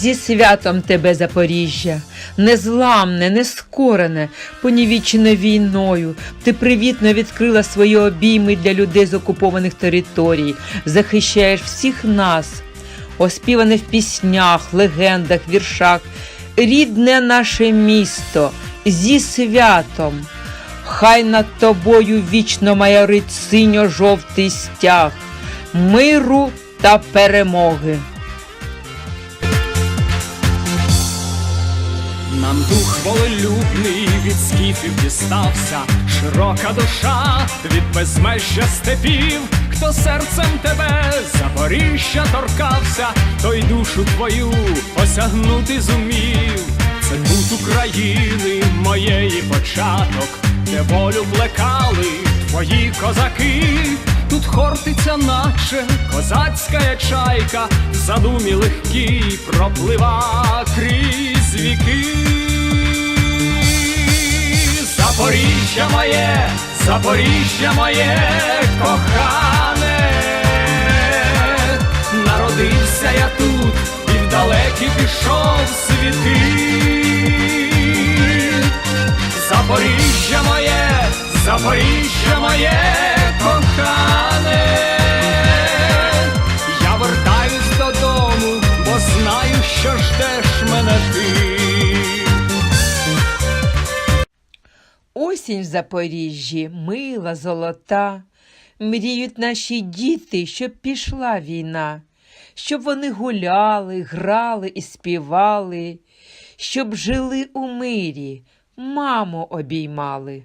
Зі святом тебе, Запоріжжя, незламне, нескорене, понівічене війною. Ти привітно відкрила свої обійми для людей з окупованих територій, захищаєш всіх нас, оспіване в піснях, легендах, віршах. Рідне наше місто зі святом. Хай над тобою вічно майорить синьо-жовтий стяг, миру та перемоги. Нам дух волелюбний від скіфів дістався, широка душа від безмежжя степів, хто серцем тебе Запоріжжя торкався, той душу твою осягнути зумів. Це тут України моєї початок, де волю плекали твої козаки. Тут хортиця, наче козацька чайка, в задумі легкій проплива крізь віки. Запоріжжя моє, Запоріжжя моє кохане, народився я тут і в далекі пішов світи. Осінь в Запоріжжі, мила, золота. Мріють наші діти, щоб пішла війна, щоб вони гуляли, грали і співали, щоб жили у мирі, маму обіймали.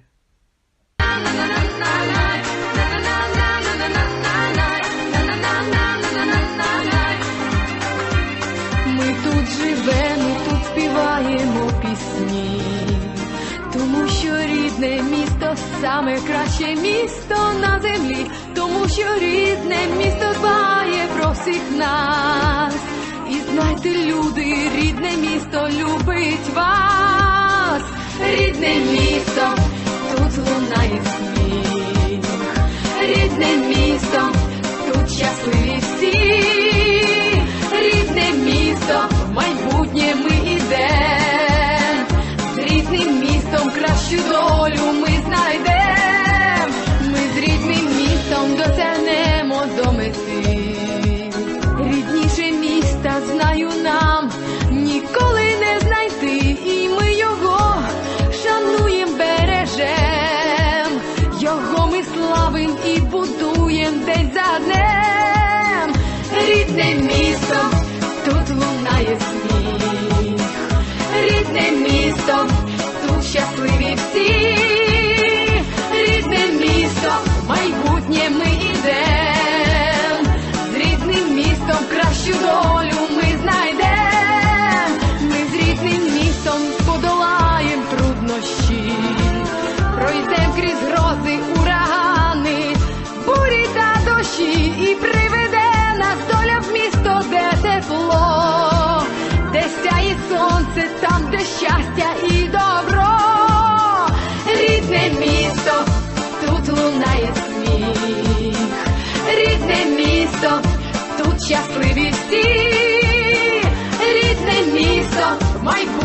Саме краще місто на землі, тому що рідне місто дбає про всіх нас. І знайте, люди, рідне місто любить вас, рідне місто, тут лунає сміх, рідне місто, місто, тут лунає сміх, рідне місто, щастя і добро, рідне місто, тут лунає сміх, рідне місто, тут щасливі всі, рідне місто, майбутнє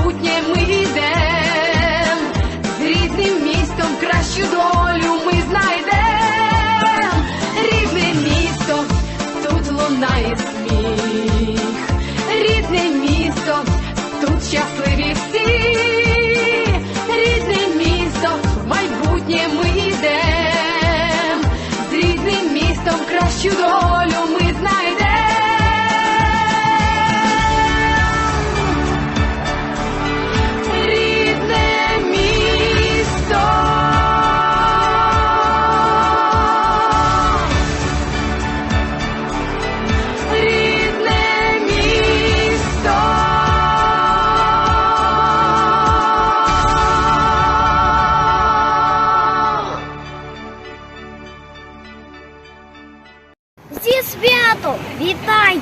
вітаю!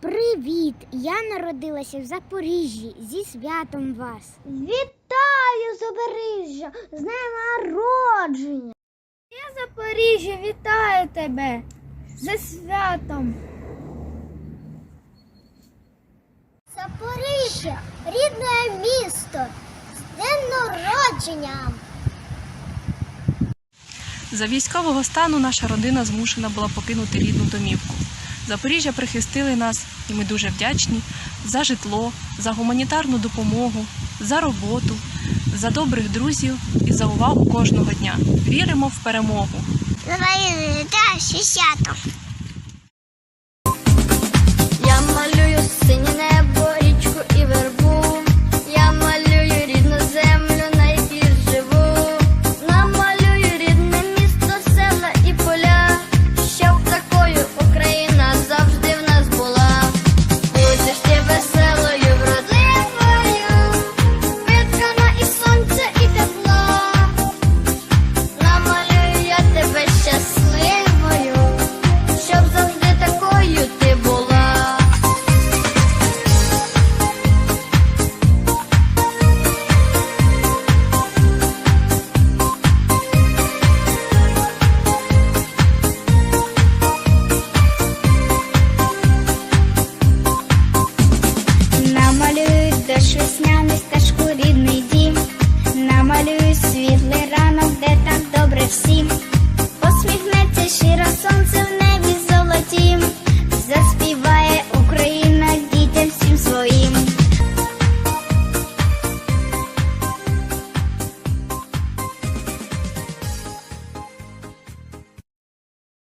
Привіт! Я народилася в Запоріжжі. Зі святом вас! Вітаю, Запоріжжя! З днем народження! Я Запоріжжя, вітаю тебе! Зі святом! За військового стану наша родина змушена була покинути рідну домівку. Запоріжжя прихистили нас, і ми дуже вдячні за житло, за гуманітарну допомогу, за роботу, за добрих друзів і за увагу кожного дня. Віримо в перемогу. Я малюю синю.